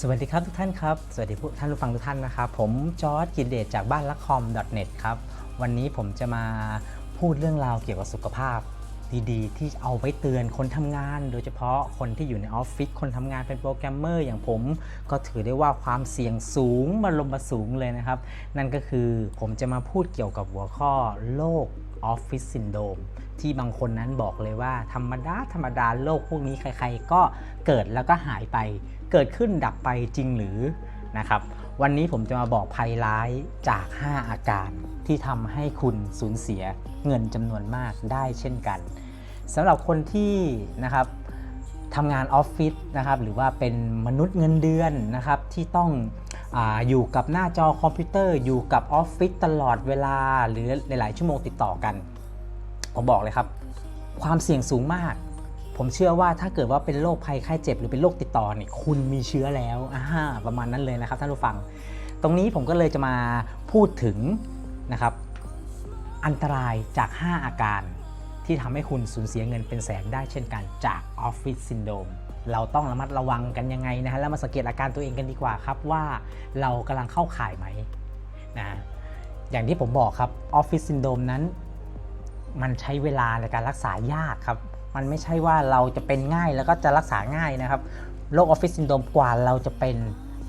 สวัสดีครับทุกท่านครับ สวัสดีท่านผู้ฟังทุกท่านนะครับผมจอร์ดกินเดชจากบ้านละคอม .net ครับวันนี้ผมจะมาพูดเรื่องราวเกี่ยวกับสุขภาพ ดีๆ ที่เอาไว้เตือนคนทำงาน โดยเฉพาะคนที่อยู่ในออฟฟิศคนทำงานเป็นโปรแกรมเมอร์อย่างผม ก็ถือได้ว่าความเสี่ยงสูงมาลมมาสูงเลยนะครับ นั่นก็คือผมจะมาพูดเกี่ยวกับหัวข้อโรค ออฟฟิศซินโดมที่บางคนนั้นบอกเลยว่า ธรรมดา ธรรมดาโรคพวกนี้ใครๆ ก็เกิดแล้วก็หายไป เกิดขึ้นดับไปจริงหรือนะครับ วันนี้ผมจะมาบอกภัยร้ายจาก 5 อาการที่ทำให้คุณสูญเสียเงินจำนวนมากได้เช่นกันสำหรับคนที่นะครับทำงานออฟฟิศนะครับหรือว่าเป็นมนุษย์เงินเดือนนะครับที่ต้อง ออยู่กับหน้าจอคอมพิวเตอร์ อยู่กับออฟฟิศตลอดเวลาหรือหลาย ๆ ชั่วโมงติดต่อกัน ผมบอกเลยครับ ความเสี่ยงสูงมาก ผมเชื่อว่าถ้าเกิดว่าเป็นโรคภัยไข้เจ็บหรือเป็นโรคติดต่อเนี่ยคุณมีเชื้อแล้วอ่าประมาณนั้นเลยนะครับท่านผู้ฟัง ตรงนี้ผมก็เลยจะมาพูดถึงนะครับ อันตรายจาก 5 อาการ ที่ทำให้คุณสูญเสียเงินเป็นแสนได้เช่นกันจากออฟฟิศซินโดมเราต้องระมัดระวังกันยังไงนะฮะแล้วมาสังเกตอาการตัวเองกันดีกว่าครับว่าเรากำลังเข้าข่ายไหมนะอย่างที่ผมบอกครับออฟฟิศซินโดมนั้น มันใช้เวลาในการรักษายากครับ มันไม่ใช่ว่าเราจะเป็นง่ายแล้วก็จะรักษาง่ายนะครับโรคออฟฟิศซินโดมกว่าเราจะเป็น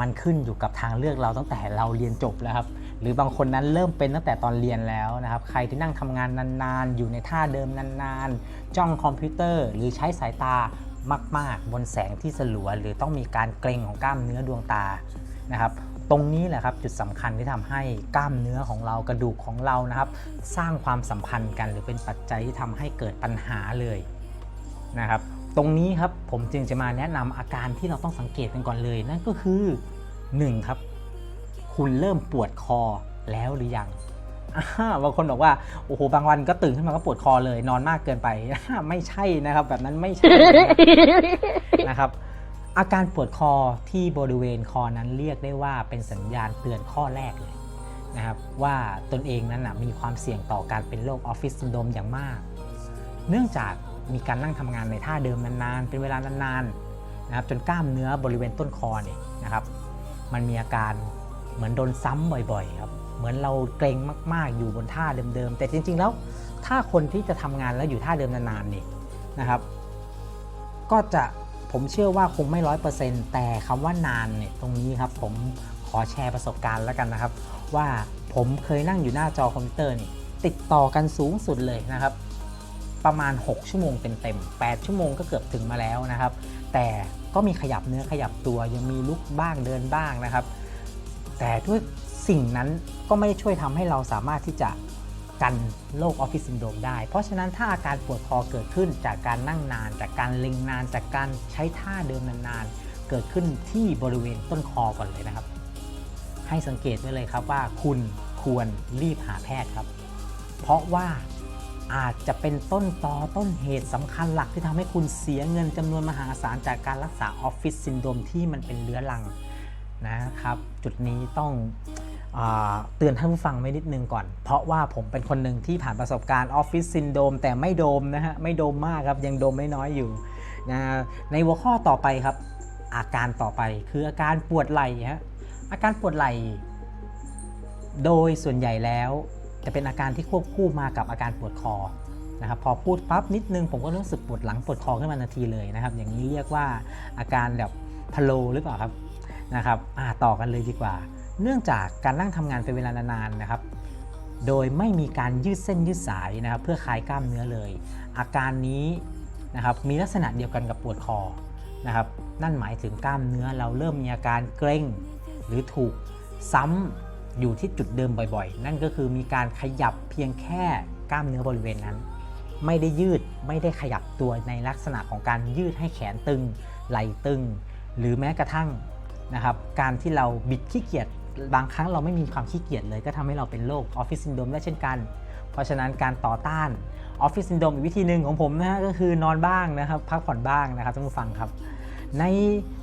มันขึ้นอยู่กับทางเลือกเราตั้งแต่เราเรียนจบแล้วครับ หรือบางคนนั้นเริ่มเป็นตั้งแต่ตอนเรียนแล้วนะครับใครที่นั่งทำงานนานๆ อยู่ในท่าเดิมนานๆ จ้องคอมพิวเตอร์ หรือใช้สายตามาก ๆ บนแสงที่สลัวหรือต้องมีการเกร็งของกล้ามเนื้อดวงตานะครับตรงนี้แหละครับจุดสำคัญที่ทำให้กล้ามเนื้อของเรากระดูกของเรานะครับ สร้างความสัมพันธ์กัน หรือเป็นปัจจัยที่ทำให้เกิดปัญหาเลยนะครับตรงนี้ครับผมจึงจะมาแนะนำอาการที่เราต้องสังเกตกันก่อนเลย นั่นก็คือ1ครับ คุณเริ่มปวดคอแล้วหรือยังอ่าบางคนบอกว่าโอ้โหบางวันก็ตื่นขึ้นมาก็ปวดคอเลย นอนมากเกินไปไม่ใช่นะครับ แบบนั้นไม่ใช่นะครับ อาการปวดคอที่บริเวณคอนั้นเรียกได้ว่าเป็นสัญญาณเตือนข้อแรกเลยนะครับ ว่าตนเองนั้นนะมีความเสี่ยงต่อการเป็นโรคออฟฟิศซินโดรมอย่างมาก เนื่องจากมีการนั่งทำงานในท่าเดิมนานๆ เป็นเวลานานๆนะครับจนกล้ามเนื้อบริเวณต้นคอเนี่ยนะครับ มันมีอาการ เหมือนโดนซ้ำบ่อยๆครับ เหมือนเราเกรงมากๆ อยู่บนท่าเดิมๆ แต่จริงๆ แล้วถ้าคนที่จะทำงานแล้วอยู่ท่าเดิมนานๆนี่นะครับ ก็จะผมเชื่อว่าคงไม่ร้อยเปอร์เซ็นต์แต่คำว่านานเนี่ยตรงนี้ครับ ผมขอแชร์ประสบการณ์แล้วกันนะครับ ว่าผมเคยนั่งอยู่หน้าจอคอมพิวเตอร์นี่ติดต่อกันสูงสุดเลยนะครับ ประมาณ 6 ชั่วโมงเต็มๆ8ชั่วโมงก็เกือบถึงมาแล้วนะครับ แต่ก็มีขยับเนื้อขยับตัวยังมีลุกบ้างเดินบ้างนะครับ แต่ด้วยสิ่งนั้นก็ไม่ได้ช่วยทำให้เราสามารถที่จะกันโรคออฟฟิศซินโดรมได้ เพราะฉะนั้นถ้าอาการปวดคอเกิดขึ้นจากการนั่งนาน จากการเล็งนาน จากการใช้ท่าเดิมนานๆ เกิดขึ้นที่บริเวณต้นคอก่อนเลยนะครับ ให้สังเกตไว้เลยครับว่าคุณควรรีบหาแพทย์ครับ เพราะว่าอาจจะเป็นต้นตอต้นเหตุสำคัญหลักที่ทำให้คุณเสียเงินจำนวนมหาศาลจากการรักษาออฟฟิศซินโดรมที่มันเป็นเรื้อรัง นะครับ จุดนี้ต้องเตือนท่านผู้ฟังไว้นิดนึงก่อน เพราะว่าผมเป็นคนหนึ่งที่ผ่านประสบการณ์ออฟฟิศซินโดมแต่ไม่โดมนะฮะ ไม่โดมมากครับ ยังโดมน้อยๆอยู่นะในหัวข้อต่อไปครับ อาการต่อไปคืออาการปวดไหล่ฮะอาการปวดไหล่โดยส่วนใหญ่แล้วจะเป็นอาการที่ควบคู่มากับอาการปวดคอนะครับพอพูดปั๊บนิดนึงผมก็รู้สึกปวดหลังปวดคอขึ้นมาทันทีเลยนะครับ อย่างนี้เรียกว่าอาการแบบพะโลหรือเปล่าครับ นะครับต่อกันเลยดีกว่า เนื่องจากการนั่งทำงานเป็นเวลานานๆนะครับ โดยไม่มีการยืดเส้นยืดสายนะครับเพื่อคลายกล้ามเนื้อเลย อาการนี้นะครับมีลักษณะเดียวกันกับปวดคอนะครับนั่นหมายถึงกล้ามเนื้อเราเริ่มมีอาการเกร็ง หรือถูกซ้ำอยู่ที่จุดเดิมบ่อยๆ นั่นก็คือมีการขยับเพียงแค่กล้ามเนื้อบริเวณนั้น ไม่ได้ยืดไม่ได้ขยับตัวในลักษณะของการยืดให้แขนตึง ไหล่ตึง หรือแม้กระทั่ง นะครับการที่เราบิดขี้เกียจบางครั้งเราไม่มีความขี้เกียจเลยก็ทำให้เราเป็นโรคออฟฟิศซินโดรมได้เช่นกัน เพราะฉะนั้นการต่อต้านออฟฟิศซินโดรมอีกวิธีหนึ่งของผมนะฮะก็คือนอนบ้างนะครับพักผ่อนบ้างนะครับท่านผู้ฟังครับ ใน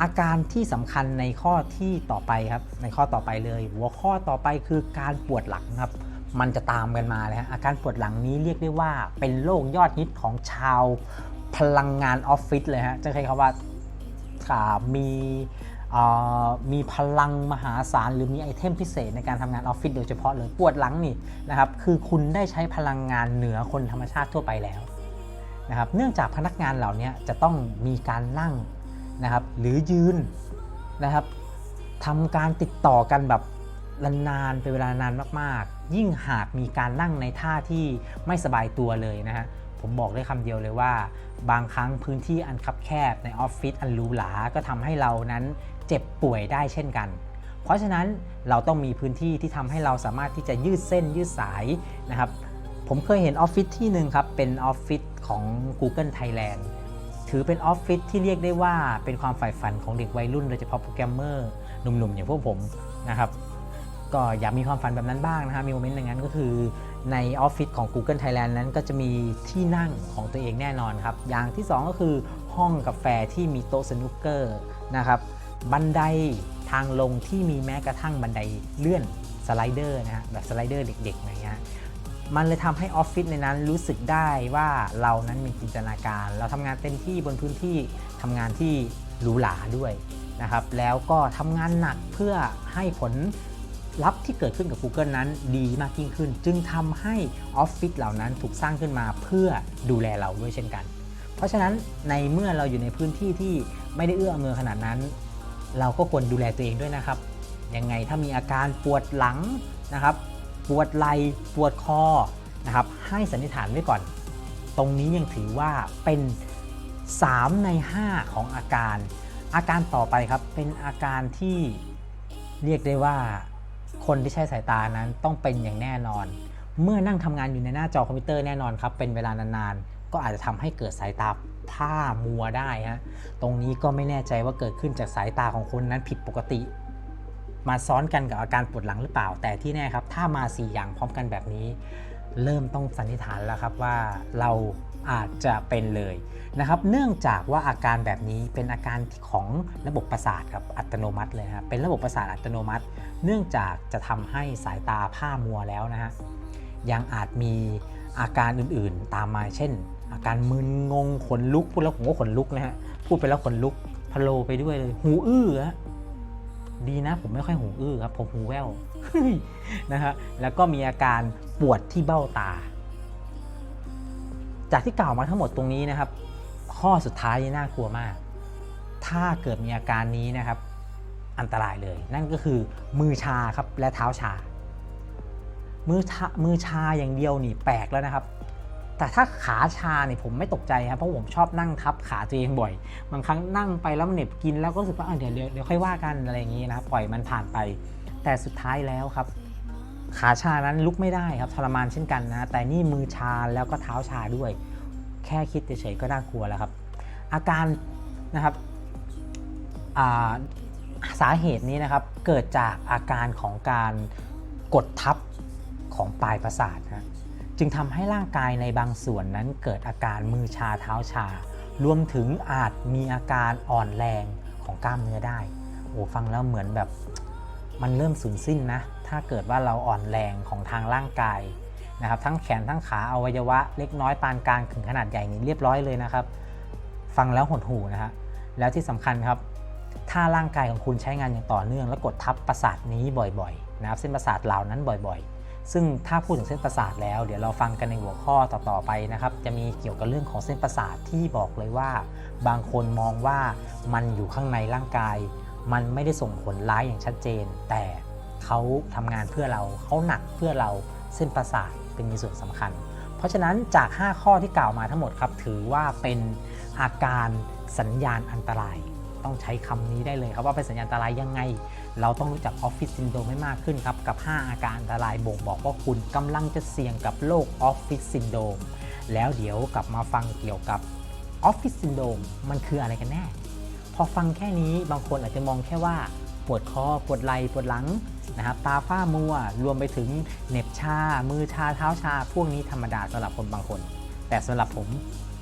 อาการที่สำคัญในข้อที่ต่อไปครับในข้อต่อไปเลย หัวข้อต่อไปคือการปวดหลังครับมันจะตามกันมาเลยฮะอาการปวดหลังนี้เรียกได้ว่าเป็นโรคยอดฮิตของชาวพลังงานออฟฟิศเลยฮะจะใช้คำว่าามี มีพลังมหาศาลหรือมีไอเทมพิเศษในการทำงานออฟฟิศโดยเฉพาะเลยปวดหลังนี่นะครับคือคุณได้ใช้พลังงานเหนือคนธรรมชาติทั่วไปแล้วนะครับเนื่องจากพนักงานเหล่านี้จะต้องมีการนั่งนะครับหรือยืนนะครับทำการติดต่อกันแบบนานๆเป็นเวลานานมากๆ ยิ่งหากมีการนั่งในท่าที่ไม่สบายตัวเลยนะฮะผมบอกได้คำเดียวเลยว่า บางครั้งพื้นที่อันคับแคบในออฟฟิศอันหรูหราก็ทำให้เรานั้น เจ็บป่วยได้เช่นกัน เพราะฉะนั้นเราต้องมีพื้นที่ที่ทำให้เราสามารถที่จะยืดเส้นยืดสายนะครับ ผมเคยเห็นออฟฟิศที่หนึ่งครับ เป็นออฟฟิศของ Google Thailand ถือเป็นออฟฟิศที่เรียกได้ว่าเป็นความใฝ่ฝันของเด็กวัยรุ่นโดยเฉพาะโปรแกรมเมอร์หนุ่มๆ อย่างพวกผมนะครับก็อยากมีความฝันแบบนั้นบ้างนะฮะมีโมเมนต์อย่างนั้นก็คือในออฟฟิศของ Google Thailand นั้นก็จะมีที่นั่งของตัวเองแน่นอนครับ อย่างที่ 2 ก็คือห้องกาแฟที่มีโต๊ะสนุกเกอร์นะครับ บันไดทางลงที่มีแม้กระทั่งบันไดเลื่อนสไลเดอร์นะฮะแบบสไลเดอร์เด็กๆอะไรเงี้ยมันเลยทำให้ออฟฟิศในนั้นรู้สึกได้ว่าเรานั้นมีจินตนาการ เราทำงานเต็มที่บนพื้นที่ทำงานที่หรูหราด้วยนะครับแล้วก็ทำงานหนักเพื่อให้ผลลัพธ์ที่เกิดขึ้นกับ Google นั้นดีมากยิ่งขึ้น จึงทำให้ออฟฟิศเหล่านั้นถูกสร้างขึ้นมาเพื่อดูแลเราด้วยเช่นกัน เพราะฉะนั้นในเมื่อเราอยู่ในพื้นที่ที่ไม่ได้เอื้ออำนวยขนาดนั้น เราก็ควรดูแลตัวเองด้วยนะครับ ยังไงถ้ามีอาการปวดหลังนะครับ ปวดไหล่ปวดคอนะครับ ให้สันนิษฐานไว้ก่อน ตรงนี้ยังถือว่าเป็น 3 ใน 5 ของอาการ อาการต่อไปครับ เป็นอาการที่เรียกได้ว่า คนที่ใช้สายตานั้นต้องเป็นอย่างแน่นอน เมื่อนั่งทำงานอยู่ในหน้าจอคอมพิวเตอร์แน่นอนครับ เป็นเวลานาน ก็อาจจะทำให้เกิดสายตาผ้ามัวได้ฮะตรงนี้ก็ไม่แน่ใจว่าเกิดขึ้นจากสายตาของคนนั้นผิดปกติ มาซ้อนกันกับอาการปวดหลังหรือเปล่า แต่ที่แน่ครับ ถ้ามา 4 อย่างพร้อมกันแบบนี้ เริ่มต้องสันนิษฐานแล้วครับว่าเราอาจจะเป็นเลยนะครับ เนื่องจากว่าอาการแบบนี้เป็นอาการของระบบประสาทครับอัตโนมัติเลยครับเป็นระบบประสาทอัตโนมัติ เนื่องจากจะทำให้สายตาผ้ามัวแล้วนะฮะยังอาจมีอาการอื่นๆ ตามมาเช่น อาการมึนงงขนลุกพูดแล้วผมก็ขนลุกนะฮะพูดไปแล้วขนลุกพะโลไปด้วยเลย หูอื้อฮะดีนะ ผมไม่ค่อยหูอื้อครับ ผมหูแว่วนะฮะแล้วก็มีอาการปวดที่เบ้าตา จากที่กล่าวมาทั้งหมดตรงนี้นะครับ ข้อสุดท้ายนี่น่ากลัวมาก ถ้าเกิดมีอาการนี้นะครับ อันตรายเลย นั่นก็คือมือชาครับและเท้าชา มือชามือชาอย่างเดียวนี่แปลกแล้วนะครับ แต่ถ้าขาชาเนี่ยผมไม่ตกใจครับเพราะผมชอบนั่งทับขาตัวเองบ่อย บางครั้งนั่งไปแล้วมันเหน็บกินแล้วก็รู้สึกว่าอะเดี๋ยวเดี๋ยวค่อยว่ากันอะไรอย่างนี้นะปล่อยมันผ่านไป แต่สุดท้ายแล้วครับ ขาชานั้นลุกไม่ได้ครับทรมานเช่นกันนะ แต่นี่มือชาแล้วก็เท้าชาด้วย แค่คิดเฉยๆก็น่ากลัวแล้วครับ อาการนะครับาสาเหตุนี้นะครับเกิดจากอาการของการกดทับของปลายประสาทนะ จึงทำให้ร่างกายในบางส่วนนั้นเกิดอาการมือชาเท้าชา รวมถึงอาจมีอาการอ่อนแรงของกล้ามเนื้อได้ โอ้ฟังแล้วเหมือนแบบมันเริ่มสูญสิ้นนะ ถ้าเกิดว่าเราอ่อนแรงของทางร่างกายนะครับ ทั้งแขนทั้งขาอวัยวะเล็กน้อยปานกลางถึงขนาดใหญ่นี่เรียบร้อยเลยนะครับ ฟังแล้วหดหูนะฮะแล้วที่สำคัญครับ ถ้าร่างกายของคุณใช้งานอย่างต่อเนื่อง และกดทับประสาทนี้บ่อยๆนะครับเส้นประสาทเหล่านั้นบ่อยๆ ซึ่งถ้าพูดถึงเส้นประสาทแล้วเดี๋ยวเราฟังกันในหัวข้อต่อๆไปนะครับ จะมีเกี่ยวกับเรื่องของเส้นประสาทที่บอกเลยว่า บางคนมองว่ามันอยู่ข้างในร่างกาย มันไม่ได้ส่งผลร้ายอย่างชัดเจน แต่เขาทำงานเพื่อเราเขาหนักเพื่อเราเส้นประสาทเป็นมีส่วนสำคัญ เพราะฉะนั้นจาก 5 ข้อที่กล่าวมาทั้งหมดครับ ถือว่าเป็นอาการสัญญาณอันตราย ต้องใช้คำนี้ได้เลยครับว่าเป็นสัญญาณอันตรายยังไง เราต้องรู้จักออฟฟิศซินโดรมให้มากขึ้นครับกับ 5 อาการอันตรายบ่งบอกว่าคุณกำลังจะเสี่ยงกับโรคออฟฟิศซินโดรมแล้วเดี๋ยวกลับมาฟังเกี่ยวกับออฟฟิศซินโดรมมันคืออะไรกันแน่ พอฟังแค่นี้บางคนอาจจะมองแค่ว่าปวดคอปวดไหล่ปวดหลังนะครับตาฝ้ามัวรวมไปถึงเหน็บชา มือชาเท้าชา พวกนี้ธรรมดาสำหรับคนบางคน แต่สำหรับผม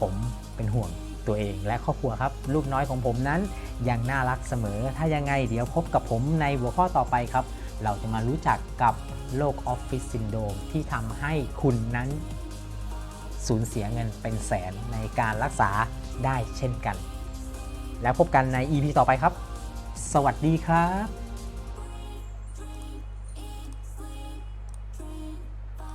ผมเป็นห่วง ตัวเองและครอบครัวครับ ลูกน้อยของผมนั้นยังน่ารักเสมอ ถ้ายังไงเดี๋ยวพบกับผมในหัวข้อต่อไปครับ เราจะมารู้จักกับโรคออฟฟิศซินโดรมที่ทำให้คุณนั้น สูญเสียเงินเป็นแสนในการรักษาได้เช่นกัน แล้วพบกันใน EP ต่อไปครับ สวัสดีครับ